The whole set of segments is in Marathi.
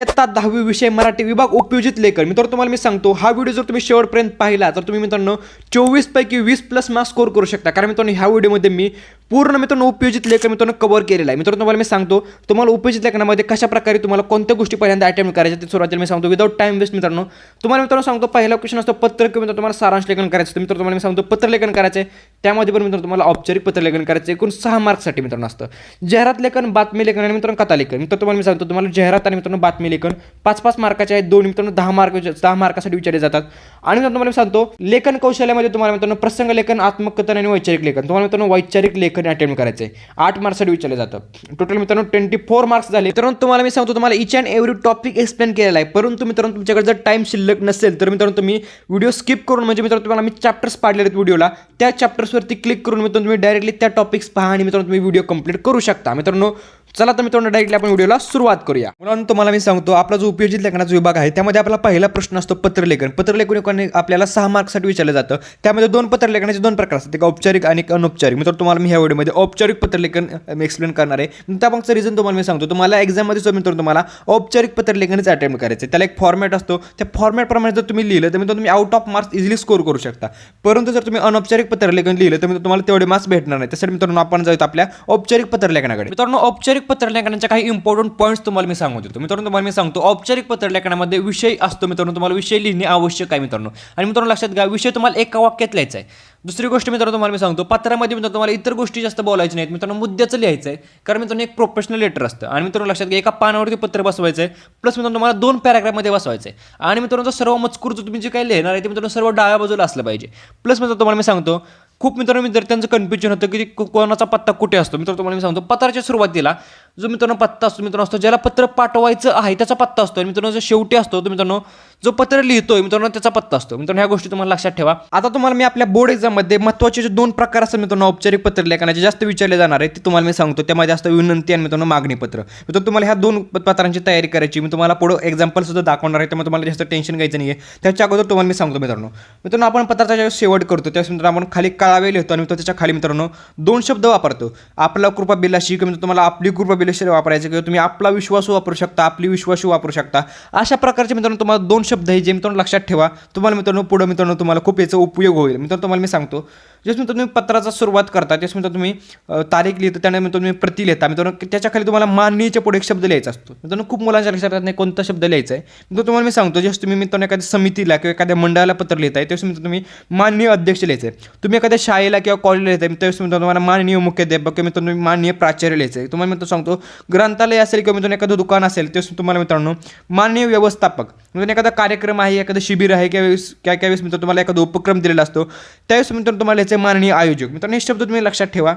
इयत्ता दहावी विषय मराठी विभाग उपयोजित लेखन. मित्रांनो तुम्हाला मी सांगतो हा व्हिडिओ जर तुम्ही शेवटपर्यंत पाहिला तर तुम्ही मित्रांनो चोवीस पैकी वीस प्लस मार्क्स स्कोर करू शकता. कारण मित्रांनो ह्या व्हिडिओमध्ये मी पूर्ण मित्रांनो उपयोजित लेखन मित्रांनो कव्हर केलेला आहे. मित्रांनो तुम्हाला मी सांगतो तुम्हाला उपयोजित लेखनामध्ये कशा प्रकारे तुम्हाला कोणत्या गोष्टी पहिल्यांदा अटेम्प्ट करायच्या ते सुरुवातीला मी सांगतो. विदाउट टाइम वेस्ट मित्रांनो तुम्हाला मित्रांनो सांगतो पहिला क्वेश्चन असतो पत्र किंवा मित्रांनो तुम्हाला सारांश लेखन करायचं असतं. मित्रांनो तुम्हाला मी सांगतो पत्रलेखन करायचं आहे त्यामध्ये पण मित्रांनो तुम्हाला औपचारिक पत्रलेखन करायचं आहे. एकूण सहा मार्क्ससाठी मित्रांनो असतं. जाहिरात लेखन बातमी लेखन आणि मित्रांनो कथा लेखन. मित्रांनो तुम्हाला मी सांगतो तुम्हाला जाहिरात आणि मित्रांनो बातमी लेखन पाच पाच मार्काचे आहेत दोन मित्रांनो दहा मार्क दहा मार्कासाठी विचारले जातात. आणि मित्रांनो तुम्हाला मी सांगतो लेखन कौशल्यामध्ये तुम्हाला मित्रांनो प्रसंग लेखन आत्मकथन आणि वैचारिक लेखन. तुम्हाला मित्रांनो वैचारिक लेखन अटेम्प्ट करायचं आहे आठ मार्क्ससाठी विचारलं जातं. टोटल मित्रांनो ट्वेंटी फोर मार्क्स झाले. मित्रांनो तुम्हाला मी सांगतो तुम्हाला each and every topic explain केलेला आहे. परंतु मित्रांनो तुमच्याकडे जर टाईम शिल्लक नसेल तर मित्रांनो तुम्ही व्हिडिओ स्किप करून म्हणजे मित्रांनो तुम्हाला मी चॅप्टर्स पाडले आहेत व्हिडिओला त्या चॅप्टर्सवरती क्लिक करून मित्रांनो तुम्ही डायरेक्टली त्या टॉपिक्स पहा आणि मित्रांनो तुम्ही व्हिडिओ कंप्लीट करू शकता. मित्रांनो चला तर मित्रांनो डायरेक्टली आपण व्हिडिओला सुरुवात करूया. म्हणून तुम्हाला मी सांगतो आपला जो उपयोजित लेखनाचा विभाग आहे त्यामध्ये आपला पहिला प्रश्न असतो पत्रलेखन. पत्रलेखन एकाने आपल्याला सहा मार्क्ससाठी विचारलं जातं. त्यामध्ये दोन पत्रलेखनाचे दोन प्रकार असतात एक औपचारिक आणि एक अनौपचारिक. तर तुम्हाला मी ह्या व्हिडिओमध्ये औपचारिक पत्रलेखन एक्सप्लेन करणार आहे. त्यामागचं रिझन तुम्हाला मी सांगतो. तुम्हाला एक्झाममध्ये जो मित्रांनो तुम्हाला औपचारिक पत्रलेखनच अटेम्प्ट करायचं आहे. त्याला एक फॉर्मॅट असतो. त्या फॉर्मॅटप्रमाणे जर तुम्ही लिहिलं तर मी तुम्ही out of marks easily score करू शकता. परंतु जर तुम्ही अनौपचारिक पत्रलेखन लिहिलं तर मित्रांनो तुम्हाला तेवढे मार्क्स भेटणार नाही. त्यासाठी मित्रांनो आपण जाऊ आपल्या औपचारिक पत्रलेखनाकडे. मित्रांनो औपचारिक पत्रलेखनाच्या काही इम्पॉर्टंट पॉईंट्स तुम्हाला मी सांगू देतो. मित्रांनो तुम्हाला मी सांगतो औपचारिक पत्रलेखनामध्ये विषय असतो मित्रांनो तुम्हाला विषय लिहिणे आवश्यक आहे मित्रांनो. आणि मित्रांनो लक्षात घ्या विषय तुम्हाला एका वाक्यात लिहायचा आहे. दुसरी गोष्ट मित्रांनो तुम्हाला मी सांगतो पत्रामध्ये मित्रांनो तुम्हाला इतर गोष्टी जास्त बोलायच्या नाहीत. मित्रांनो मुद्द्याचं लिहायचं आहे कारण मित्रांनो एक प्रोफेशनल लेटर असतं. आणि मित्रांनो लक्षात घ्या एका पानावरती पत्र बसवायचं आहे प्लस मित्रांनो तुम्हाला दोन पॅराग्राफमध्ये बसवायचं आहे आणि मित्रांनो सर्व मजकूर जो तुम्ही जे काही लिहिणार आहे ते मित्रांनो सर्व डाव्या बाजूला असलं पाहिजे. प्लस मित्रांनो तुम्हाला मी सांगतो खूप मित्रांनो विद्यार्थ्यांचं कन्फ्युजन होतं की को- कोणाचा पत्ता कुठे असतो. मित्र तुम्हाला मी सांगतो पत्राच्या सुरुवातीला जो मित्रांनो पत्ता असतो मित्रांनो असतो ज्याला पत्र पाठवायचं आहे त्याचा पत्ता असतो. आणि मित्रांनो जो शेवटी असतो तो मित्रांनो जो पत्र लिहितोय मित्रांनो त्याचा पत्ता असतो. मित्रांनो ह्या गोष्टी तुम्हाला लक्षात ठेवा. आता तुम्हाला मी आपल्या बोर्ड एक्झाममध्ये महत्त्वाचे जे दोन प्रकार असतात मित्रांनो औपचारिक पत्र लेखनाचे जास्त विचारले जाणार आहे ते तुम्हाला मी सांगतो. त्यामध्ये जास्त विनंती आणि मित्रांनो मागणी पत्र. मित्रांनो तुम्हाला ह्या दोन पत्रांची तयारी करायची मी तुम्हाला पुढं एक्झाम्पल सुद्धा दाखवणार आहे. त्यामुळे तुम्हाला जास्त टेन्शन घ्यायचं नाही आहे त्याच्या अगोदर तुम्हाला मी सांगतो मित्रांनो. मित्रांनो आपण पत्राचा ज्यावेळेस शेवट करतो त्यावेळेस मित्रांनो आपण खाली काळावे लिहितो आणि त्याच्याखाली मित्रांनो दोन शब्द वापरतो. आपला कृपा बिलाशी किंवा तुम्हाला आपली कृपा बिलाशी वापरायचं किंवा तुम्ही आपला विश्वासू वापरू शकता आपली विश्वासू वापरू शकता. अशा प्रकारचे मित्रांनो तुम्हाला दोन शब्द आहे जे मित्रांनो लक्षात ठेवा. तुम्हाला मित्रांनो पुढं मित्रांनो तुम्हाला खूप याचा उपयोग होईल. मित्रांनो तुम्हाला मी सांगतो. जे मित्रांनो तुम्ही पत्राचा सुरुवात करता तेच मित्रांनो तुम्ही तारीख लिहिता त्यानंतर तुम्ही प्रती लिहिता. मित्रांनो त्याच्याखाली तुम्हाला माननीयच्या पुढे एक शब्द लिहायचा असतो. मित्रांनो खूप मुलांच्या लक्षात नाही कोणता शब्द लिहायचा आहे. मित्रांनो तुम्हाला मी सांगतो जसं तुम्ही मित्रांनो एखाद्या समितीला किंवा एखाद्या मंडळाला पत्र लिहिताय त्यावेळेस मित्रांनो तुम्ही माननीय अध्यक्ष लिहायचं आहे. तुम्ही एखाद्या शाळेला किंवा कॉलेजला लिहिताय त्यावेळेस मित्रांनो तुम्हाला माननीय मुख्याध्यापक किंवा मित्रांनो तुम्ही माननीय प्राचार्य लिहायचं आहे. तुम्हाला मित्र सांगतो ग्रंथालय असेल किंवा मित्रांनो एखादं दुकान असेल त्यावेळेस तुम्हाला मित्रांनो माननीय व्यवस्थापक म्हणजे एखादा कार्यक्रम आहे एखादं शिबिर आहे किंवा वेळेस काय काय वेळेस मित्र तुम्हाला एखादा उपक्रम दिलेला असतो त्यावेळेस मित्रांनो तुम्हाला याचे माननीय आयोजक. मित्रांनो हे शब्द तुम्ही लक्षात ठेवा.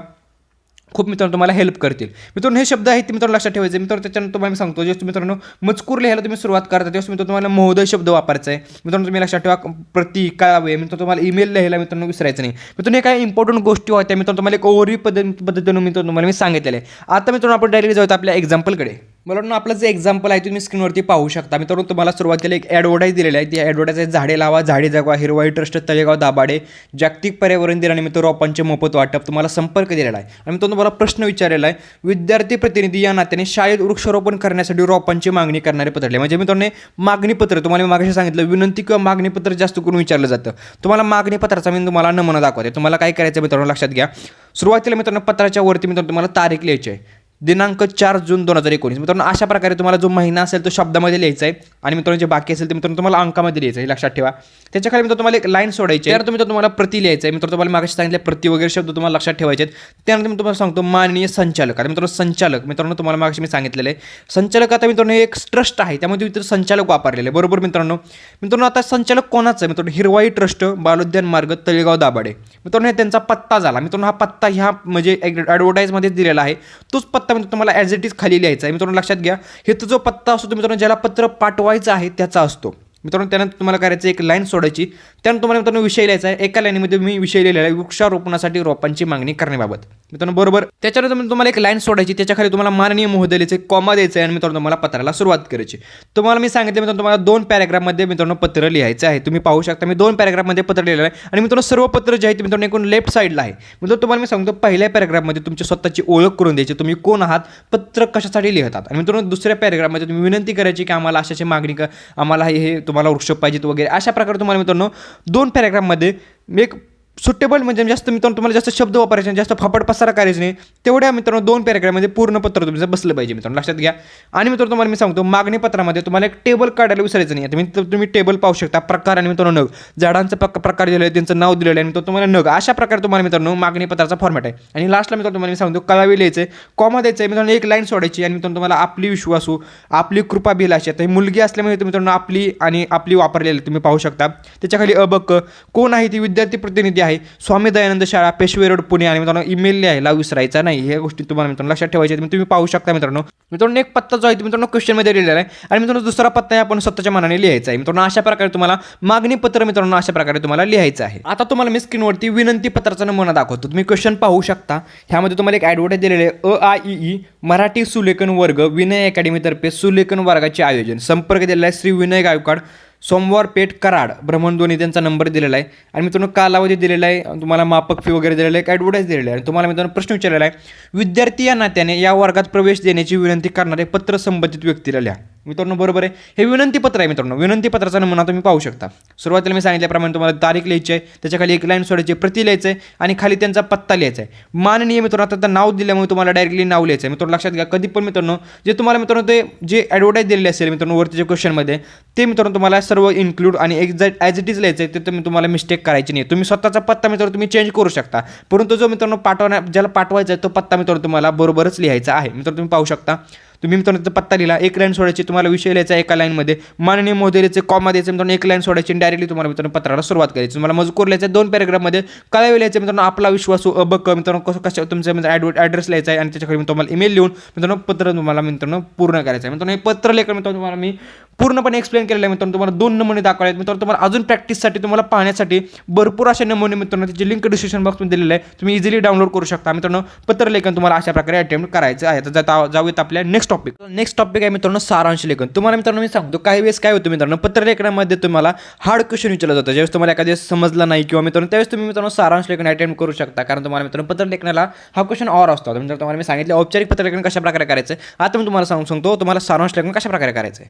खूप मित्रांनो तुम्हाला हेल्प करतील. मित्रांनो हे शब्द आहेत ते मित्रांनो लक्षात ठेवायचे. मित्रांनो त्याच्यानंतर तुम्हाला मी सांगतो जे मित्रांनो मजकूर लिहायला तुम्ही सुरुवात करता तेव्हा मित्रांनो तुम्हाला महोदय शब्द वापरायचा आहे. मित्रांनो तुम्ही लक्षात ठेवा प्रति कळावे मित्रांनो तुम्हाला ईमेल लिहायला मित्रांनो विसरायचं नाही. मित्रांनो हे काही इम्पॉर्टंट गोष्टी होत्या. मित्रांनो तुम्हाला एक ओव्हरी पद्धत पद्धतीनं मित्रांनो तुम्हाला मी सांगितलेलं आहे. आता मित्रांनो आपण डायरेक्ट जाऊयात आपल्या एक्झाम्पलकडे मला वाटतं आपलं जे एक्झाम्पल आहे तुम्ही स्क्रीनवरती पाहू शकता. मित्रांनो तुम्हाला सुरुवातीला एक ॲडव्हर्टाईज दिलेली आहे. ती ॲडव्हर्टाईज आहे झाडे लावा झाडे जगवा हिरवाई ट्रस्ट तळेगाव दाभाडे जागतिक पर्यावरण दिनानिमित्त रोपांचे मोफत वाटप. तुम्हाला संपर्क दिलेला आहे. आणि मित्रांनो तुम्हाला प्रश्न विचारलेला आहे विद्यार्थी प्रतिनिधी या नात्याने शाळेत वृक्षारोपण करण्यासाठी रोपांची मागणी करणारे पत्र म्हणजे मित्रांनो हे मागणीपत्र तुम्हाला मी मागाशी सांगितलं विनंती किंवा मागणीपत्र जास्त करून विचारलं जातं. तुम्हाला मागणीपत्राचा मी तुम्हाला नमुना दाखवते. तुम्हाला काय करायचं आहे मित्रांनो लक्षात घ्या. सुरुवातीला मित्रांनो पत्राच्या वरती मित्रांनो तुम्हाला तारीख लिहायची आहे. दिनांक चार जून दोन हजार एकोणीस. मित्रांनो अशा प्रकारे तुम्हाला जो महिना असेल तो शब्दामध्ये लिहायचा आहे आणि मित्रांनो जे बाकी असेल ते मित्रांनो तुम्हाला अंकामध्ये लिहायचं आहे लक्षात ठेवा. त्याच्याखाली तुम्हाला एक लाईन सोडायची आहे. तुम्ही तो तुम्हाला प्रति लिहायचं आहे. मित्रांनो तुम्हाला मागाशी सांगितले प्रति वगैरे शब्द तुम्हाला लक्षात ठेवायचे आहेत. त्यानंतर मी तुम्हाला सांगतो माननीय संचालक. आता मित्रांनो संचालक मित्रांनो तुम्हाला मागाशी मी सांगितलेलं आहे. संचालक आता मित्रांनो हे एक ट्रस्ट आहे. त्यामध्ये मित्र संचालक वापरलेले आहे बरोबर मित्रांनो? मित्रांनो आता संचालक कोणाचं आहे? मित्रांनो हिरवाई ट्रस्ट बालोद्यान मार्ग तळेगाव दाभाडे. मित्रांनो हे त्यांचा पत्ता झाला. मित्रांनो हा पत्ता ह्या म्हणजे ॲडव्हर्टाईजमध्येच दिलेला आहे. तोच पत्ता मित्रांनो तुम्हाला ॲज इट इज खाली लिहायचा आहे. मित्रांनो लक्षात घ्या. हे तो जो पत्ता असतो मित्रांनो ज्याला पत्र पाठवायचं आहे त्याचा असतो. मित्रांनो त्यानंतर तुम्हाला करायचं एक लाईन सोडायची. त्यानंतर तुम्हाला मित्रांनो विषय लिहायचा आहे. एका लाईनमध्ये मी विषय लिहिलेला आहे वृक्षारोपणासाठी रोपांची मागणी करण्याबाबत. मित्रांनो बरोबर? त्याच्यानंतर तुम्हाला एक लाईन सोडायची त्याच्याखाली तुम्हाला माननीय महोदयाचे कॉमा द्यायचं आहे आणि मित्रांनो तुम्हाला पत्राला सुरुवात करायची. तुम्हाला मी सांगितलं मित्रांनो तुम्हाला दोन पॅराग्राफमध्ये मित्रांनो पत्र लिहायचं आहे. तुम्ही पाहू शकता मी दोन पॅराग्राफमध्ये पत्र लिहिलेलं आहे. आणि मित्रांनो सर्व पत्र जे आहे ते मित्रांनो एकूण लेफ्ट साईडला आहे. मित्रांनो तुम्हाला मी सांगतो पहिल्या पॅराग्राफमध्ये तुमची स्वतःची ओळख करून द्यायची. तुम्ही कोण आहात पत्र कशासाठी लिहितात? आणि मित्रांनो दुसऱ्या पॅराग्राफमध्ये तुम्ही विनंती करायची की आम्हाला अशाची मागणी आम्हाला हे तुम्हाला वृक्ष पाहिजेत वगैरे अशा प्रकारे तुम्हाला मित्रांनो दोन पॅराग्राफमध्ये एक सुटेबल म्हणजे जास्त मित्रांनो तुम्हाला जास्त शब्द वापरायचे जास्त फापट पसारा करायचे नाही तेवढ्या मित्रांनो दोन पॅराग्राफमध्ये पूर्ण पत्र तुमचं बसलं पाहिजे मित्रांनो लक्षात घ्या. आणि मित्रांनो तुम्हाला मी सांगतो मागणी पत्रामध्ये तुम्हाला एक टेबल काढायला विसरायचं नाही. तुम्ही तुम्ही टेबल पाहू शकता प्रकार आणि मित्रांनो नग. झाडांचं प्रक प्रकार दिलेलं आहे त्यांचं नाव दिलेलं आहे आणि तो तुम्हाला नग. अशा प्रकारे तुम्हाला मित्रांनो मागणी पत्राचा फॉर्मॅट आहे. आणि लास्टला मित्रांनो तुम्हाला मी सांगतो कळावे लिहायचं आहे कॉमा द्यायचं आहे मित्रांनो एक लाईन सोडायची आणि मित्रांनो तुम्हाला आपली विश्वासू आपली कृपा भिलाशी आता ही मुलगी असल्यामुळे तुम्ही मित्रांनो आपली आणि आपली वापरलेली तुम्ही पाहू शकता. त्याच्याखाली अबक कोण आहे ती विद्यार्थी प्रतिनिधी आहे. स्वामी दयानंद शाळा पेशवे रोड पुणे. आणि मित्रांनो ईमेल लिहायला विसरायचा नाही. ह्या गोष्टी तुम्हाला मित्रांनो लक्षात ठेवायच्या आहेत. तुम्ही पाहू शकता मित्रांनो. मित्रांनो एक पत्ता जो आहे मित्रांनो क्वेश्चनमध्ये लिहिलेला आहे. आणि मित्रांनो दुसरा पत्ता आपण स्वतःच्या मनाने लिहायचा आहे. मित्रांनो अशा प्रकारे तुम्हाला मागणी पत्र मित्रांनो अशा प्रकारे तुम्हाला लिहायचं आहे. आता तुम्हाला मी स्क्रीनवरती विनंती पत्राचा नमुना दाखवतो. तुम्ही क्वेश्चन पाहू शकता. ह्यामध्ये तुम्हाला एक ॲडव्हर्टाईज दिलेले आहे अ आय ई ई मराठी सुलेखन वर्ग विनय अकॅडमीतर्फे सुलेखन वर्गाचे आयोजन. संपर्क दिलेला आहे श्री विनय गायकवाड. सोमवार पेठ कराड भ्रमणध्वनी त्यांचा नंबर दिलेला आहे. आणि मित्रांनो कालावधी दिलेला आहे तुम्हाला मापक फी वगैरे दिलेलं आहे एक ॲडव्हर्टाईज दिलेला आहे. आणि तुम्हाला मित्रांनो प्रश्न विचारलेला आहे विद्यार्थी या नात्याने या वर्गात प्रवेश देण्याची विनंती करणारे पत्र संबंधित व्यक्तीला लिहा. मित्रांनो बरोबर आहे? हे विनंती पत्र आहे मित्रांनो. विनंतीपत्राचा नमुना तुम्ही पाहू शकता. सुरुवातीला मी सांगितल्याप्रमाणे तुम्हाला तारीख लिहायची आहे त्याच्याखाली एक लाईन सोडायची प्रति लिहायचं आहे आणि खाली त्यांचा पत्ता लिहायचा आहे. माननीय मित्रांनो आता नाव दिल्यामुळे तुम्हाला डायरेक्टली नाव लिहायचं आहे. मित्रांनो लक्षात घ्या कधी पण मित्रांनो जे तुम्हाला मित्रांनो ते जे ॲडव्हर्टाईज दिलेले असेल मित्रांनो वरतीच्या क्वेश्चनमध्ये ते मित्रांनो तुम्हाला सर्व इन्क्लूड आणि एक्झॅक्ट ॲज इट इज लिहायचं आहे ते तुम्ही तुम्हाला मिस्टेक करायची नाही तुम्ही स्वतःचा पत्ता मित्रांनो तुम्ही चेंज करू शकता. परंतु जो मित्रांनो पाठवण्या ज्याला पाठवायचा आहे तो पत्ता मित्रांनो तुम्हाला बरोबरच लिहायचा आहे. मित्र तुम्ही पाहू शकता. तुम्ही मित्रांनो त्याचा पत्ता लिहिला एक लाईन सोडायची तुम्हाला विषय लिहायचा एका लाईनमध्ये माननीय मोदीचे कॉमा द्यायचे मित्रांनो एक लाईन सोडायची डायरेक्टली तुम्हाला मित्रांनो पत्राला सुरुवात करायची. तुम्हाला मजकूर लिहायचा दोन पॅराग्राफमध्ये काय लिहायचं मित्रांनो आपला विश्वास अबक मित्रांनो कसं कशा तुमचं मित्र ॲडव ॲड्रेस लिहायचा आहे आणि त्याच्याकडे मी तुम्हाला ईमेल लिहून मित्रांनो पत्र तुम्हाला मित्रांनो पूर्ण करायचं आहे. मित्रांनो हे पत्र लेखन मित्रांनो तुम्हाला मी पूर्णपणे एक्सप्लेन केलेलं आहे मित्रांनो. तुम्हाला दोन नमुने दाखवले आहेत. मित्रांनो तुम्हाला अजून प्रॅक्टिससाठी तुम्हाला पाहण्यासाठी भरपूर असे नमुने मित्रांनो त्याची लिंक डिस्क्रिप्शन बॉक्समध्ये दिलेलं आहे. तुम्ही इझिली डाउनलोड करू शकता. मित्रांनो पत्रलेखन तुम्हाला अशा प्रकारे अटेम्प्ट करायचं आहे. तर जाता जाऊयात आपल्या नेक्स्ट टॉपिक नेक्स्ट टॉपिक आहे मित्रांनो सारांश लेखन. तुम्हाला मित्रांनो मी सांगतो काही वेळेस काय होतं मित्रांनो पत्रलेखनामध्ये तुम्हाला हार्ड क्वेश्चन विचारलं जातं. ज्यावेळेस तुम्हाला एखाद्या समजलं नाही किंवा मित्रांनो त्यावेळेस तुम्ही मित्रांनो सारांश लेखन अटेम्प्ट करू शकता. कारण तुम्हाला मित्रांनो पत्रलेखनाला हा क्वेश्चन ऑर असतो. आता मित्रांनो तुम्हाला मी सांगितलं औपचारिक पत्रलेखन कशा प्रकारे करायचं? आहे आता मी तुम्हाला सांगू सांगतो तुम्हाला सारांश लेखन कशा प्रकारे करायचं आहे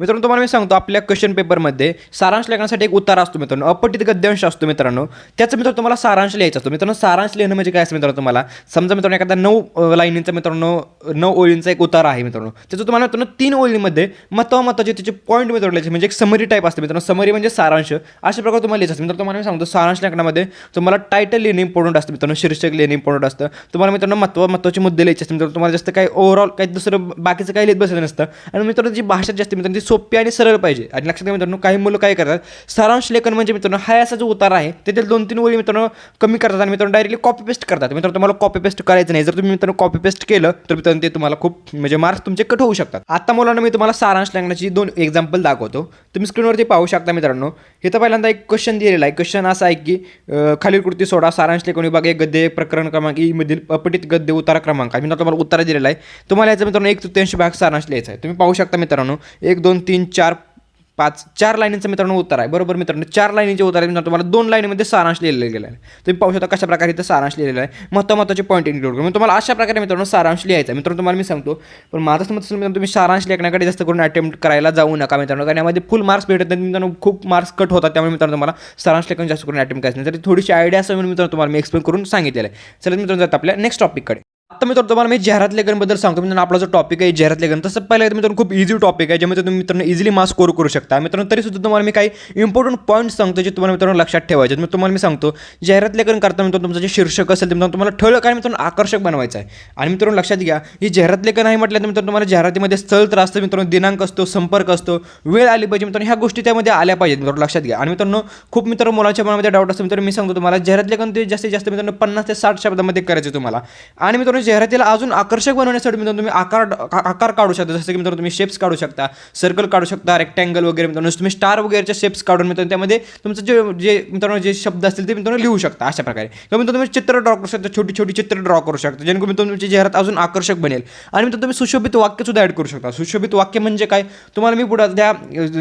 मित्रांनो तुम्हाला मी सांगतो आपल्या क्वेश्चन पेपरमध्ये सारांश लेखनासाठी एक उत्तर असतो मित्रांनो अपठित गद्यांश असतो मित्रांनो. त्याचं मित्रांनो तुम्हाला सारांश लिहायचा असतो. मित्रांनो सारांश लिहिणं म्हणजे काय असतं मित्रांनो तुम्हाला? समजा मित्रांनो एखादा नऊ लाईनींचा लाईनीचा मित्रांनो नऊ ओळींचा एक उतार आहे मित्रांनो. त्याचं तुम्हाला मित्रांनो तीन ओळींमध्ये महत्त्व महत्त्वाचे त्याचे पॉईंट मित्रांनो लिहायचे. म्हणजे एक समरी टाईप असते मित्रांनो. समरी म्हणजे सारांश. अशा प्रकारे तुम्हाला लिहायचं असतं. मित्रांनो तुम्हाला मी सांगतो सारांश लेखनामध्ये तुम्हाला टायटल लिहिणे इम्पॉर्टंट असतं मित्रांनो. शीर्षक लिहिणे इम्पॉर्टंट असतं. तुम्हाला मित्रांनो महत्त्व महत्त्वाचे मुद्दे लिहायचे असतात. मित्रांनो तुम्हाला जास्त काही ओव्हरऑल काही दुसरं बाकीचं काही लिहित बसायचं नसतं. आणि मित्रांनो जी भाषा जास्त मित्रांनो ती सोपी आणि सरळ पाहिजे. आणि लक्षात घ्या मित्रांनो काही मुलं काय करतात सारांश लेखन म्हणजे मित्रांनो हा असा जो उतार आहे त्यातील दोन तीन ओळी मित्रांनो कमी करतात आणि मित्रांनो डायरेक्टली कॉपी पेस्ट करतात. मित्रांनो तुम्हाला कॉपी पेस्ट करायचं नाही. जर तुम्ही मित्रांनो कॉपी पेस्ट केलं तर मित्रांनो ते तुम्हाला खूप म्हणजे मार्क्स तुमचे कट होऊ शकतात. आता मुलांना मी तुम्हाला सारांश लेखनाची दोन एक्झाम्पल दाखवतो. तुम्ही स्क्रीनवरती पाहू शकता मित्रांनो. हे तर पहिल्यांदा एक क्वेश्चन दिलेला आहे. क्वेश्चन असा आहे की खालील कृती सोडा सारांश लेखन विभाग एक गद्य प्रकरण क्रमांक ई मधील अपटित गद्य उतारा क्रमांक. आहे मित्रांनो तुम्हाला उत्तर दिलेला आहे. तुम्हाला याचा मित्रांनो एक तृतीयांश भाग सारांश लिहायचा आहे. तुम्ही पाहू शकता मित्रांनो एक दोन तीन चार पाच चार लाईनीचं मित्रांनो उत्तर आहे. बरोबर मित्रांनो चार लाईनीचे उत्तर आहे मित्रांनो तुम्हाला दोन लाईनीमध्ये सारांश लिहिलेला गेलं आहे. तुम्ही पाहू शकता कशा प्रकारे इथं सारांश लिहिलेला आहे. महत्त्व महत्त्वाचे पॉईंट इन्क्लूड करून. तुम्हाला अशा प्रकारे मित्रांनो सारांश लिहायचा आहे. मित्रांनो तुम्हाला मी सांगतो पण माझं मत असेल मित्रांनो तुम्ही सारांश लेखनाकडे जास्त करून अटेम्प्ट करायला जाऊ नका मित्रांनो. कारण यामध्ये फुल मार्क्स भेटत नाही मित्रांनो खूप मार्क्स कट होतात. त्यामुळे मित्रांनो तुम्हाला सारांश लेखन जास्त करून अटेम्प्ट करायचं नाही. तरी थोडीशी आयडिया असं मित्रांनो तुम्हाला मी एक्सप्लेन करून सांगितलेलं आहे. चला मित्रांनो जात आपल्या नेक्स्ट टॉपिककडे आता मित्रांनो तुम्हाला मी जाहिरात लेखनबद्दल सांगतो. मित्रांनो आपला जो टॉपिक आहे जाहिरात लेखन तसं पहिलं मित्रांनो खूप इझी टॉपिक आहे ज्यामध्ये तुम्ही मित्रांनो इझिली मार्क्स स्कोर करू शकता. मित्रांनो तरी सुद्धा तुम्हाला मी काही इम्पॉर्टंट पॉईंट्स सांगतो जे तुम्हाला मित्रांनो लक्षात ठेवायचे मी तुम्हाला मी सांगतो जाहिरात लेखन करता मित्रांनो तुमचं जे शीर्षक असेल ते मित्रांनो तुम्हाला ठळक आणि मित्रांनो आकर्षक बनवायचं आहे. आणि मित्रांनो लक्षात घ्या ही जाहिरात लेखन आहे म्हटलं तर मित्रांनो तुम्हाला जाहिरातीमध्ये स्थळ तर असतं मित्रांनो दिनांक असतो संपर्क असतो वेळ आली पाहिजे मित्रांनो ह्या गोष्टी त्यामध्ये आल्या पाहिजेत मित्रांनो लक्षात घ्या. आणि मित्रांनो खूप मित्र मुलांच्या मनामध्ये डाऊट असतो मित्रांनो मी सांगतो तुम्हाला जाहिरात लेखन ते जास्तीत जास्त मित्रांनो पन्नास ते साठ शब्दामध्ये करायचं तुम्हाला. आणि मित्रांनो मित्रांनो जाहिरातीला अजून आकर्षक बनवण्यासाठी मित्रांनो तुम्ही आकार आकार काढू शकता. जसं की मित्रांनो तुम्ही शेप्स काढू शकता सर्कल काढू शकता रेक्टँगल वगैरे मित्रांनो. तुम्ही स्टार वगैरेच्या शेप्स काढून मित्रांनो त्यामध्ये तुमचं जे जे मित्रांनो जे शब्द असतील ते मित्रांनो लिहू शकता अशा प्रकारे. किंवा मित्रांनो तुम्ही चित्र ड्रॉ करू शकता छोटी छोटी चित्र ड्रॉ करू शकता जेणेकरून मित्रांनो तुमची जाहिरात अजून आकर्षक बनेल. आणि मित्रांनो तुम्ही सुशोभित वाक्यसुद्धा ॲड करू शकता. सुशोभित वाक्य म्हणजे काय? तुम्हाला मी पुढे त्या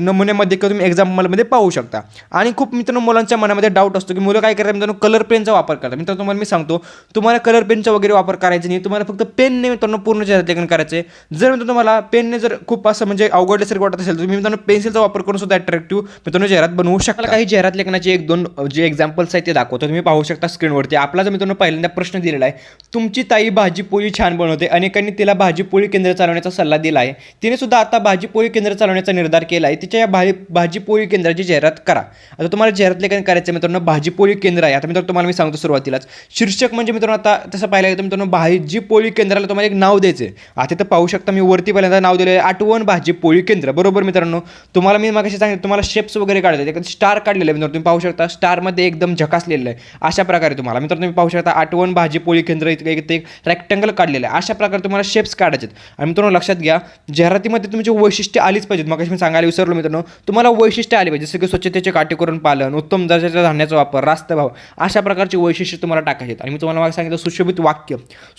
नमुन्यामध्ये किंवा तुम्ही एक्झाम्पलमध्ये पाहू शकता. आणि खूप मित्रांनो मुलांच्या मनामध्ये डाऊट असतो की मुलं काय करतात? मित्रांनो कलर पेनचा वापर करतात. मित्रांनो तुम्हाला मी सांगतो तुम्हाला कलर पेनचा वगैरे वापर करायचा नाही तुम्हाला फक्त पेनने मित्रांनो पूर्ण जाहिरात लेखन करायचं आहे जर मित्रांनो तुम्हाला पेनने जर खूप असं म्हणजे अवघडल्यासारखं वाटत असेल तर तुम्ही मित्रांनो पेन्सिलचा वापर करून सुद्धा अट्रॅक्टिव्ह मित्रांनो जाहिरात बनवू शकता. काही जाहिरात लेखनाचे एक दोन जे एक्झाम्पल्स आहेत ते दाखवतो. तुम्ही पाहू शकता स्क्रीनवरती आपला जर मित्रांनो पहिल्यांदा प्रश्न दिलेला आहे तुमची ताई भाजीपोळी छान बनवते. अनेकांनी तिला भाजीपोळी केंद्र चालवण्याचा सल्ला दिला आहे. तिने सुद्धा आता भाजीपोळी केंद्र चालवण्याचा निर्धार केला आहे. तिच्या या भाजी भाजीपोळी केंद्राची जाहिरात करा. आता तुम्हाला जाहिरात लेखन करायचं आहे मित्रांनो भाजीपोळी केंद्र आहे. आता मित्रांनो तुम्हाला मी सांगतो सुरुवातीलाच. शीर्षक म्हणजे मित्रांनो आता तसं पाहिलं तर मित्रांनो भाजीपोळी केंद्राला तुम्हाला एक नाव द्यायचं आहे. आता तर पाहू शकता मी वरती पहिल्यांदा नाव दिलं आहे आठवण भाजीपोळी केंद्र. बरोबर मित्रांनो तुम्हाला मी मागाशी सांगितलं तुम्हाला शेप्स वगैरे काढायचे आहे स्टार काढलेलं आहे मित्रांनो तुम्ही पाहू शकता स्टारमध्ये एकदम झकासलेलं आहे. अशा प्रकारे तुम्हाला मित्रांनो तुम्ही पाहू शकता आठवण भाजी पोळी केंद्र इथे एक ते रेक्टँगल काढलेलं आहे. अशा प्रकारे तुम्हाला शेप्स काढायचे आहेत. आणि मित्रांनो लक्षात घ्या जाहिरातीमध्ये तुमची वैशिष्ट्य आलीच पाहिजेत. मग मी सांगायला विसरलो मित्रांनो तुम्हाला वैशिष्ट्य आली पाहिजे. जसं की स्वच्छतेचे काटेकोरण पालन उत्तम दर्जाच्या धान्याचा वापर रास्त भाव अशा प्रकारची वैशिष्ट्य तुम्हाला टाकायचे आहेत. आणि मी तुम्हाला मागे सांगितलं सुशोभित वाक्य.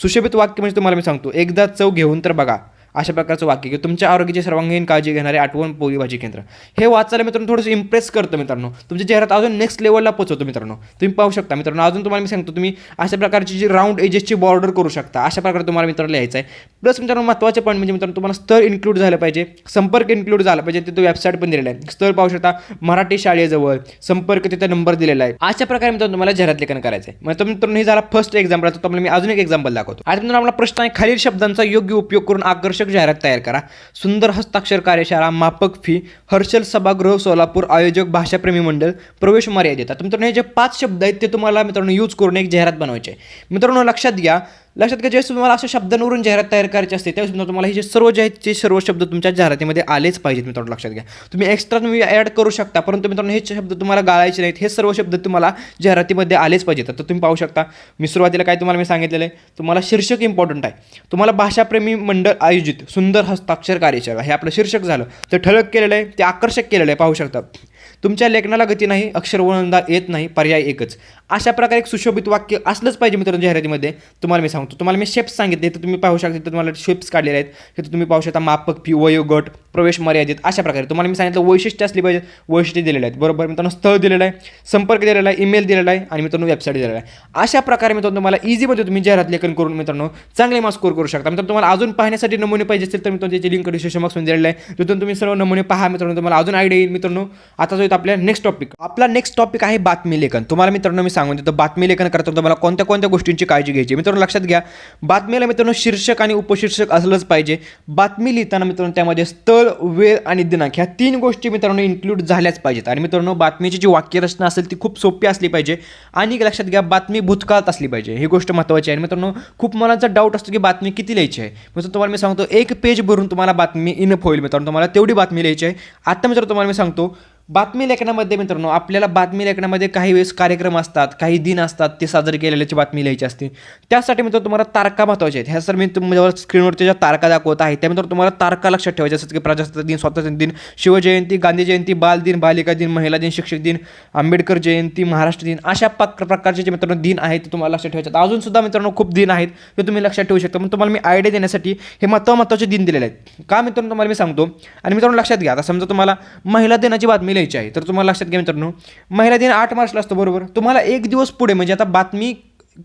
सुशोभित वाक्य म्हणजे तुम्हाला मी सांगतो. एकदा चव घेऊन तर बघा. अशा प्रकारचं वाक्य किंवा तुमच्या आरोग्याची सर्वांगीण काळजी घेणारे आठवण पोळी भाजी केंद्र. हे वाचायला मित्रांनो थोडंसं इम्प्रेस करतं मित्रांनो. तुमच्या चेहऱ्यात अजून नेक्स्ट लेवलला पोहोचवतो मित्रांनो. तुम्ही पाहू शकता मित्रांनो अजून तुम्हाला मी सांगतो तुम्ही अशा प्रकारची जी राऊंड एजेसची बॉर्डर करू शकता अशा प्रकारे तुम्हाला मित्रांनो लिहायचं आहे प्लस मित्रांनो महत्त्वाचे पॉईंट म्हणजे मित्रांनो तुम्हाला स्तर इन्क्लूड झालं पाहिजे संपर्क इन्क्लूड झाला पाहिजे तिथं वेबसाईट पण दिलेलं आहे. स्तर पाहू शकता मराठी शाळेजवळ संपर्क तिथे नंबर दिलेला आहे. अशा प्रकारे मित्रांनो तुम्हाला जाहिरात लेखन करायचं आहे मग मित्रांनो हे झाला फर्स्ट एक्झाम्पल तर तुम्हाला मी अजून एक एक्झाम्पल दाखवतो. आता मित्रांनो आपला प्रश्न आहे खालील शब्दांचा योग्य उपयोग करून आकर्षक जाहिरात तयार करा. सुंदर हस्ताक्षर कार्यशाळा मापक फी हर्षल सभागृह सोलापूर आयोजक भाषाप्रेमी मंडळ प्रवेश मर्यादित. आता मित्रांनो हे जे पाच शब्द आहेत ते तुम्हाला मित्रांनो यूज करून एक जाहिरात बनवायचे आहे. मित्रांनो लक्षात घ्या लक्षात घ्या ज्यावेळेस तुम्हाला अशा शब्दांवरून जाहिरात तयार करायची असते त्यावेळेस मित्रांनो तुम्हाला हे जे सर्व जे आहेत ते सर्व शब्द तुमच्या जाहिरातीमध्ये आलेच पाहिजेत मित्रांनो लक्षात घ्या. तुम्ही एक्स्ट्रा तुम्ही ॲड करू शकता परंतु मित्रांनो हे शब्द तुम्हाला गाळायचे नाहीत हे सर्व शब्द तुम्हाला जाहिरातीमध्ये आलेच पाहिजेत. तर तुम्ही पाहू शकता मी सुरुवातीला काय तुम्हाला मी सांगितलेलं आहे तुम्हाला शीर्षक इम्पॉर्टंट आहे. तुम्हाला भाषाप्रेमी मंडळ आयोजित सुंदर हस्ताक्षर कार्यशाळा हे आपलं शीर्षक झालं. ते ठळक केलेलं आहे ते आकर्षक केलेलं आहे पाहू शकता. तुमच्या लेखनाला गती नाही अक्षर वळणदार येत नाही पर्याय एकच. अशा प्रकारे एक सुशोभित वाक्य असलंच पाहिजे मित्रांनो जाहिरातीमध्ये. तुम्हाला मी सांगतो. तुम्हाला मी शेप्स सांगितले तर तुम्ही पाहू शकता तर तुम्हाला शेप्स काढलेले आहेत. तिथं तुम्ही पाहू शकता मापक फी वयोगट प्रवेश मर्यादित अशा प्रकारे. तुम्हाला मी सांगितलं वैशिष्ट्य असली पाहिजे वैशिष्ट्य दिलेले आहेत. बरोबर मित्रांनो स्थळ दिलेलं आहे संपर्क दिलेला आहे ईमेल दिलेला आहे आणि मित्रांनो वेबसाईट दिलेला आहे. अशा प्रकारे मित्रांनो तुम्हाला इझीमध्ये तुम्ही जाहिरात लेखन करून मित्रांनो चांगले मार्क्स स्कोर करू शकता. मित्रांनो तुम्हाला अजून पाहण्यासाठी नमुने पाहिजे असेल तर मित्रांनो त्याची लिंक डिस्क्रिप्शन बॉक्समध्ये दिलेलं आहे. तिथून तुम्ही सर्व नमुने पहा मित्रांनो. तुम्हाला अजून आयडिया येईल मित्रांनो. आता जो येतो आपल्या नेक्स्ट टॉपिक आपला नेक्स्ट टॉपिक आहे बातमी लेखन. तुम्हाला मित्रांनो मी सांगून देतो बातमी लेखन करताना तुम्हाला कोणत्या कोणत्या गोष्टींची काळजी घ्यायची मित्रांनो लक्षात घ्या बातमीला मित्रांनो शीर्षक आणि उपशीर्षक असलंच पाहिजे. बातमी लिहिताना मित्रांनो त्यामध्ये स्थळ वेळ आणि दिनांक ह्या तीन गोष्टी मित्रांनो इन्क्लूड झाल्याच पाहिजेत. आणि मित्रांनो बातमीची जी वाक्यरचना असेल ती खूप सोपी असली पाहिजे. आणि लक्षात घ्या बातमी भूतकाळात असली पाहिजे. ही गोष्ट महत्त्वाची आहे. आणि मित्रांनो खूप मुलांचा डाऊट असतो की बातमी किती लिहायची आहे. मित्रांनो तुम्हाला मी सांगतो एक पेज भरून तुम्हाला बातमी इनफ होईल मित्रांनो तुम्हाला तेवढी बातमी लिहायची आहे. आता मित्रांनो तुम्हाला मी सांगतो बातमी लेखनामध्ये मित्रांनो आपल्याला बातमी लेखनामध्ये काही वेळेस कार्यक्रम असतात काही दिन असतात ते साजरे केलेल्याची बातमी लिहायची असते. त्यासाठी मित्र तुम्हाला तारखा महत्त्वाच्या आहेत. ह्या सर मी तुम्हाला स्क्रीनवरती ज्या तारखा दाखवत आहे त्या मित्रांनो तुम्हाला तारखा लक्षात ठेवायच्या जसं की प्रजासत्ताक दिन स्वातंत्र्य दिन शिवजयंती गांधी जयंती बाल दिन बालिका दिन महिला दिन शिक्षक दिन आंबेडकर जयंती महाराष्ट्र दिन अशा पाच प्रकारचे जे मित्रांनो दिन आहेत ते तुम्हाला लक्षात ठेवायचे आहेत. अजून सुद्धा मित्रांनो खूप दिन आहेत ते तुम्ही लक्षात ठेवू शकता. पण तुम्हाला मी आयडिया देण्यासाठी हे महत्त्व महत्त्वाचे दिन दिलेले आहेत. का मित्रांनो तुम्हाला मी सांगतो? आणि मित्रांनो लक्षात घ्या. आता समजा तुम्हाला महिला दिनाची बातमी लिहायची आहे. तर तुम्हाला लक्षात घ्या मित्रांनो महिला दिन आठ मार्चला असतो बरोबर? तुम्हाला एक दिवस पुढे म्हणजे आता बातमी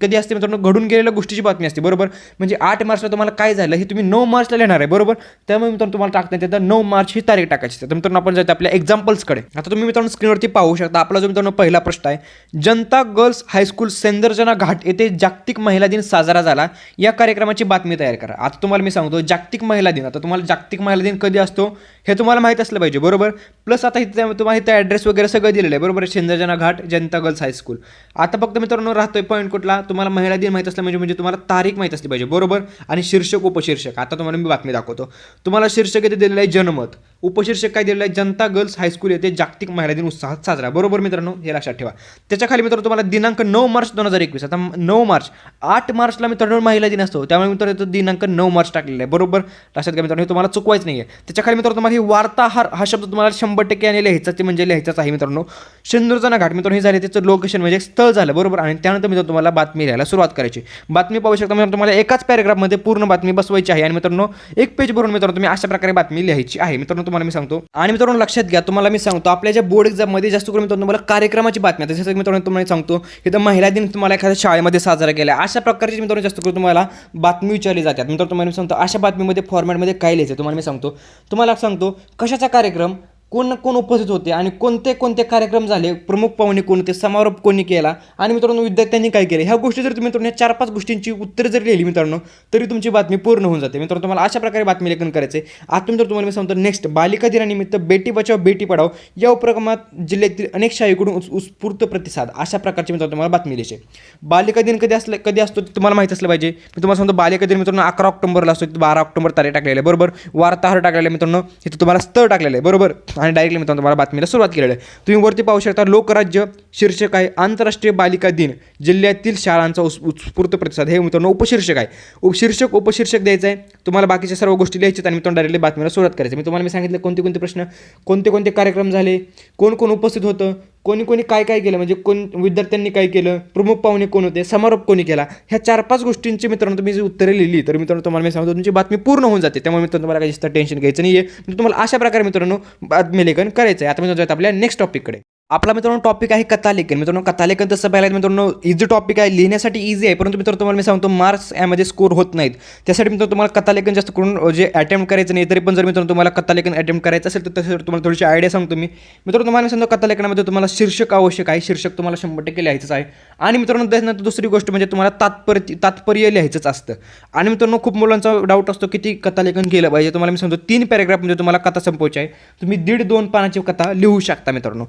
कधी असते मित्रांनो घडून गेलेल्या गोष्टीची बातमी असते बरोबर? म्हणजे आठ मार्चला तुम्हाला काय झालं हे तुम्ही नऊ मार्चला लिहिणार आहे बरोबर? त्यामुळे मित्रांनो तुम्हाला टाकता येतं तर नऊ मार्च ही तारीख टाकायची असते. तर मित्रांनो आपण जायचं आपल्या एक्झाम्पल्सकडे आता तुम्ही मित्रांनो स्क्रीनवरती पाहू शकता आपला जो मित्रांनो पहिला प्रश्न आहे जनता गर्ल्स हायस्कूल सेंदर्जना घाट येथे जागतिक महिला दिन साजरा झाला. या कार्यक्रमाची बातमी तयार करा. आता तुम्हाला मी सांगतो जागतिक महिला दिन. आता तुम्हाला जागतिक महिला दिन कधी असतो हे तुम्हाला माहीत असलं पाहिजे बरोबर? प्लस आता इथे तुम्हाला इथं ॲड्रेस वगैरे सगळं दिलेलं आहे बरोबर? सेंदर्जना घाट जनता गर्ल्स हायस्कूल आता फक्त मित्रांनो राहतोय पॉईंट कुठला? तुम्हाला महिला दिन माहीत असला म्हणजे म्हणजे तुम्हाला तारीख माहीत असली पाहिजे बरोबर? आणि शीर्षक उपशीर्षक. आता तुम्हाला मी बातमी दाखवतो. तुम्हाला शीर्षक येथे दिलेलं आहे जनमत. उपशीर्षक काय दिलेलं आहे? जनता गर्ल्स हायस्कूल येथे जागतिक महिला दिन उत्साहात साजरा. बरोबर मित्रांनो? हे लक्षात ठेवा. त्याच्याखाली मित्रांनो तुम्हाला दिनांक नऊ मार्च दोन हजार एकवीस. आता नऊ मार्च आठ मार्चला मित्रांनो महिला दिन असतो. त्यामुळे मित्रांनो इथं दिनांक नऊ मार्च टाकलेला आहे. बरोबर? लक्षात घ्या मित्रांनो हे तुम्हाला चुकवायचं नाही आहे त्याच्याखाली मित्रांनो तुम्हाला हे वार्ताहार हा शब्द तुम्हाला शंभर टक्के आणि लिहायचा ते म्हणजे लिहायचाच आहे मित्रांनो. सिंदूरजना घाट मित्रांनो हे झाले त्याचं लोकेशन म्हणजे स्थळ झालं. बरोबर? आणि त्यानंतर मित्रांनो तुम्हाला बातमी लिहायला सुरुवात करायची बातमी पाहू शकता मित्रांनो तुम्हाला एकाच पॅरेग्राफमध्ये पूर्ण बातमी बसवायची आहे. आणि मित्रांनो एक पेज भरून मित्रांनो तुम्ही अशा प्रकारे बातमी लिहायची आहे. मित्रांनो तुम्हाला मी सांगतो. आणि मित्रांनो लक्षात घ्या तुम्हाला मी सांगतो आपल्या ज्या बोर्ड एक्झाममध्ये जास्त करून मित्रांनो तुम्हाला कार्यक्रमाची बातमी आता जसं की मित्रांनो तुम्हाला सांगतो इथं महिला दिन तुम्हाला एखाद्या शाळेमध्ये साजरा केला अशा प्रकारची मित्रांनो जास्त करून तुम्हाला बातमी विचारली जातात. मित्रांनो तुम्हाला मी सांगतो अशा बातमीमध्ये फॉर्मॅटमध्ये काय लिहायचं तुम्हाला मी सांगतो. तुम्हाला सांगतो कशाचा कार्यक्रम? कोण कोण उपस्थित होते आणि कोणते कोणते कार्यक्रम झाले प्रमुख पाहुणे कोणते समारोप कोणी केला आणि मित्रांनो विद्यार्थ्यांनी काय केले? ह्या गोष्टी जर तुम्ही मित्रांनो ह्या चार पाच गोष्टींची उत्तरं जर लिहिली मित्रांनो तरी तुमची बातमी पूर्ण होऊन जाते. मित्रांनो तुम्हाला अशा प्रकारे बातमी लेखन करायचे आता मित्र तुम्हाला मी सांगतो नेक्स्ट बालिका दिनानिमित्त बेटी बचाव बेटी पढाव या उपक्रमात जिल्ह्यातील अनेक शाळेकडून उत्स्फूर्त प्रतिसाद अशा प्रकारची मित्रांनो तुम्हाला बातमी द्यायची बालिका दिन कधी असलं कधी असतो ते तुम्हाला माहिती असलं पाहिजे. मी तुम्हाला सांगतो बालिका दिन मित्रांनो अकरा ऑक्टोबरला असतो बारा ऑक्टोबर तारीख टाकलेलं आहे बरोबर? वार्ताहर टाकलेलं आहे मित्रांनो इथं तुम्हाला स्थळ टाकलेलं आहे बरोबर? आणि डायरेक्टली मित्रांनो तुम्हाला बातमीला सुरुवात केलेलं आहे. तुम्ही वरती पाहू शकता लोकराज्य शीर्षक आहे आंतरराष्ट्रीय बालिका दिन. जिल्ह्यातील शाळांचा उस उत्स्फूर्त प्रतिसाद. हे मित्रांनो उपशीर्षक आहे. उपशीर्षक उपशीर्षक द्यायचं आहे. तुम्हाला बाकीच्या सर्व गोष्टी लिहायच्या आणि मित्रांनो डायरेक्टली बातमीला सुरुवात करायची मी तुम्हाला मी सांगितलं कोणते कोणते प्रश्न कोणते कोणते कार्यक्रम झाले कोण कोण उपस्थित होतं कोणी कोणी काय काय केलं? म्हणजे कोण विद्यार्थ्यांनी काय केलं? प्रमुख पाहुणे कोण होते? समारोप कोणी केला? ह्या चार पाच गोष्टींची मित्रांनो तुम्ही जी उत्तरे लिहिली तर मित्रांनो तुम्हाला मी सांगतो तुमची बातमी पूर्ण होऊन जाते. त्यामुळे मित्रांनो तुम्हाला काही जास्त टेन्शन घ्यायचं नाही आहे म्हणजे तुम्हाला अशा प्रकारे मित्रांनो बातमी लेखन करायचं आहे आता मी जाऊयात आपल्या नेक्स्ट टॉपिककडे आपला मित्रांनो टॉपिक आहे कथालेखन. मित्रांनो कथालेखन तसं पाहिलं मित्रांनो इझी टॉपिक आहे लिहिण्यासाठी इझी आहे. परंतु मित्रांनो तुम्हाला मी सांगतो मार्क्स यामध्ये स्कोर होत नाहीत. त्यासाठी मित्रांनो तुम्हाला कथालेखन जास्त करून जे अटेम्प्ट करायचं नाही तरी पण जर मित्रांनो तुम्हाला कथालेखन अटेम्प्ट करायचं असेल तर तसं तुम्हाला थोडीशी आयडिया सांगतो मी. मित्रांनो तुम्हाला सांगतो कथालेखनामध्ये तुम्हाला शीर्षक आवश्यक आहे. शीर्षक तुम्हाला शंभर टक्के लिहायचंच आहे. आणि मित्रांनो त्यानंतर दुसरी गोष्ट म्हणजे तुम्हाला तात्पर्य तात्पर्य लिहायचंच असतं. आणि मित्रांनो खूप मुलांचा डाऊट असतो की ती कथालेखन केलं पाहिजे. तुम्हाला मी सांगतो तीन पॅरेग्राफ म्हणजे तुम्हाला कथा संपवायची आहे. तुम्ही दीड दोन पानाची कथा लिहू शकता मित्रांनो.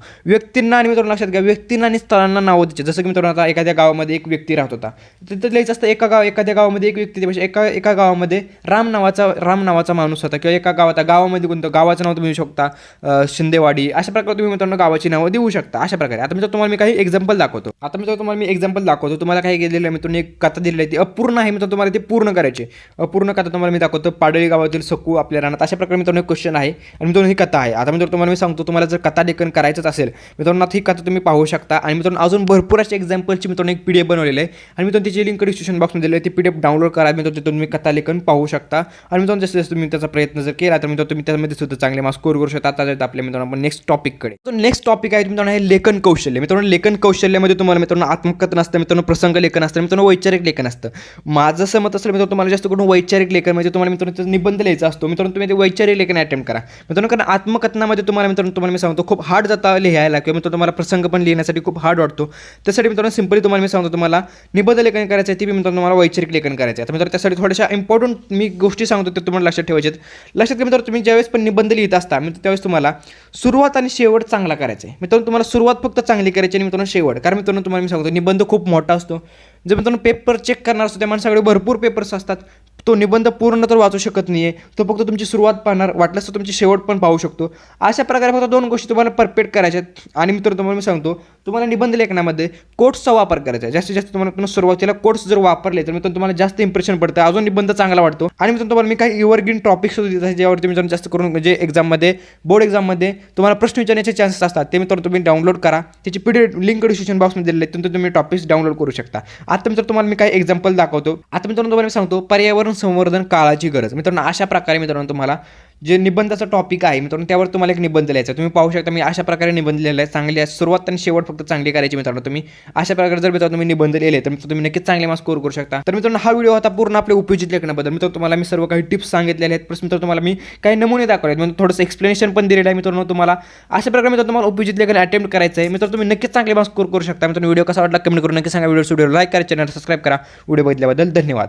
व्यक्तींना आणि मित्रांनो लक्षात घ्या व्यक्तींना आणि स्थळांना नावं द्यायचे. जसं की मित्रांनो आता एखाद्या गावामध्ये एक व्यक्ती राहत होता. तिथं लिहायचं असतं एका गाव एखाद्या गावामध्ये एक व्यक्ती म्हणजे एका एका गावामध्ये राम नावाचा राम नावाचा माणूस होता किंवा एका गावात गावामध्ये कोणतं गावाचं नाव तुम्ही देऊ शकता शिंदेवाडी अशा प्रकारे तुम्ही मित्रांनो गावाची नावं देऊ शकता. अशा प्रकारे. आता मित्र तुम्हाला मी काही एक्झाम्पल दाखवतो. आता मित्र तुम्हाला मी एक्झाम्पल दाखवतो तुम्हाला काही गेलेलं आहे मित्रांनो एक कथा दिलेली आहे ती अपूर्ण आहे मित्र तुम्हाला ती पूर्ण करायची अपूर्ण कथा तुम्हाला मी दाखवतो पाडळी गावातील सकू आपल्या रानात. अशा प्रकारे मित्रांनो एक क्वेश्चन आहे आणि मित्रांनो ही कथा आहे. आता मित्र तुम्हाला मी सांगतो तुम्हाला जर कथा लेखन करायचंच असेल मित्रांनो आता ही कथा तुम्ही पाहू शकता. आणि मित्रांनो अजून भरपूर अशा एक्झाम्पलची मित्रांनो एक पी डी एफ बनवलेली आहे. आणि मित्रांनो त्याची लिंक डिस्क्रिप्शन बॉक्समध्ये दिली आहे. ती पी डी एफ डाउनलोड करा मित्रांनो तिथून तुम्ही कथा लेखन पाहू शकता. आणि मित्रांनो जसं जसं तुम्ही त्याचा प्रयत्न जर केला तर मित्रांनो तुम्ही त्यामध्ये सुद्धा चांगले मार्क्स स्कोर करू शकता. आता आपल्या मित्रांनो आपण नेक्स्ट टॉपिककडे तर नेक्स्ट टॉपिक आहे मित्रांनो हे लेखन कौशल्य. मित्रांनो लेखन कौशल्यामध्ये तुम्हाला मित्रांनो आत्मकथन असतं मित्रांनो प्रसंग लेखन असतं मित्रांनो वैचारिक लेखन असतं. माझं असं मत असेल मित्रांनो तुम्हाला जास्त करून वैचारिक लेखन म्हणजे तुम्हाला मित्रांनो निबंध लिहायचा असतो. मित्रांनो तुम्ही ते वैचारिक लेखन अटेम्प्ट करा. मित्रांनो कारण आत्मकथनामध्ये तुम्हाला मित्रांनो तुम्हाला मी सांगतो खूप हार्ड जाता लिहायला. किंवा मित्रांनो तुम्हाला प्रसंग पण लिहिण्यासाठी खूप हार्ड वाटतो. त्यासाठी मित्रांनो सिम्पली तुम्हाला मी सांगतो तुम्हाला निबंध लेखन करायचं आहे ती मित्रांनो तुम्हाला वैचारिक लेखन करायचं आहे. तर मित्रांनो त्यासाठी थोड्याशा इम्पॉर्टंट मी गोष्टी सांगतो ते तुम्हाला लक्षात ठेवायचे आहेत लक्षात घ्या मित्रांनो तुम्ही ज्यावेळेस पण निबंध लिहित असता मित्र त्यावेळेस तुम्हाला सुरुवात आणि शेवट चांगला करायचा आहे मित्रांनो तुम्हाला सुरुवात फक्त चांगली करायची आणि मित्रांनो शेवट. कारण मित्रांनो तुम्हाला मी सांगतो निबंध खूप मोठा असतो. जर मित्रांनो पेपर चेक करणार असतो त्या माणसाकडे भरपूर पेपर्स असतात. तो निबंध पूर्ण तर वाचू शकत नाही आहे तो फक्त तुमची सुरुवात पाहणार वाटल्यास तर तुमची शेवट पण पाहू शकतो. अशा प्रकारे फक्त दोन गोष्टी तुम्हाला परफेक्ट करायच्या आहेत. आणि मित्र तुम्हाला मी सांगतो तुम्हाला निबंध लेखनामध्ये कोट्सचा वापर करायचा आहे. जास्तीत जास्त तुम्हाला तुम्हाला सुरुवातीला कोट्स जर वापरले तर मित्रांनो तुम्हाला जास्त इम्प्रेशन पडतं. अजून निबंध चांगला वाटतो. आणि मित्रांनो तुम्हाला मी काही इव्हरग्रीन टॉपिक्स देत आहे ज्यावरती मित्रांनो जास्त करून म्हणजे एक्झाममध्ये बोर्ड एक्झाममध्ये तुम्हाला प्रश्न विचारण्याचे चान्सेस असतात. ते मित्रांनो तुम्ही डाउनलोड करा. त्याची पी डी लिंक डिस्क्रिप्शन बॉक्समध्ये दिलेले तुम्ही टॉपिक्स डाउनलोड करू शकता. आता मित्र तुम्हाला मी काही एक्झाम्पल दाखवतो. आता मित्रांनो तुम्हाला मी सांगतो पर्यावरण संवर्धन काळाची गरज. मित्रांनो अशा प्रकारे मित्रांनो तुम्हाला जे निबंधाचा टॉपिक आहे मित्रांनो त्यावर तुम्हाला एक निबंध लिहायचा तुम्ही पाहू शकता मी अशा प्रकारे निबंध लिहिला आहे. चांगली आहे सुरुवात आणि शेवट फक्त चांगली करायची मित्रांनो तुम्ही. अशा प्रकारे जर मित्रांनो तुम्ही निबंध लिहिले तर तुम्ही नक्कीच चांगले मार्क्स स्कोर करू शकता. तर मित्रांनो हा व्हिडिओ होता पूर्ण आपल्या उपयोजित लेखनाबद्दल. मित्र तुम्हाला मी सर्व काही टिप्स सांगितलेले आहेत. प्लस मित्र तुम्हाला मी काही नमुने दाखवले म्हणजे थोडंसं एक्सप्लेनेशन पण दिलेलं आहे मित्रांनो तुम्हाला. अशा प्रकारे मित्र तुम्हाला उपयोजित लेखन अटेम्प्ट करायचं आहे. मित्र तुम्ही नक्कीच चांगले मार्क्स स्कोर करू शकता. मित्रांनो व्हिडिओ कसा वाटला कमेंट करून नक्की सांगा. व्हिडिओ व्हिडिओ लाईक करा चॅनल सबस्क्राईब करा. व्हिडिओ बघितल्याबद्दल धन्यवाद.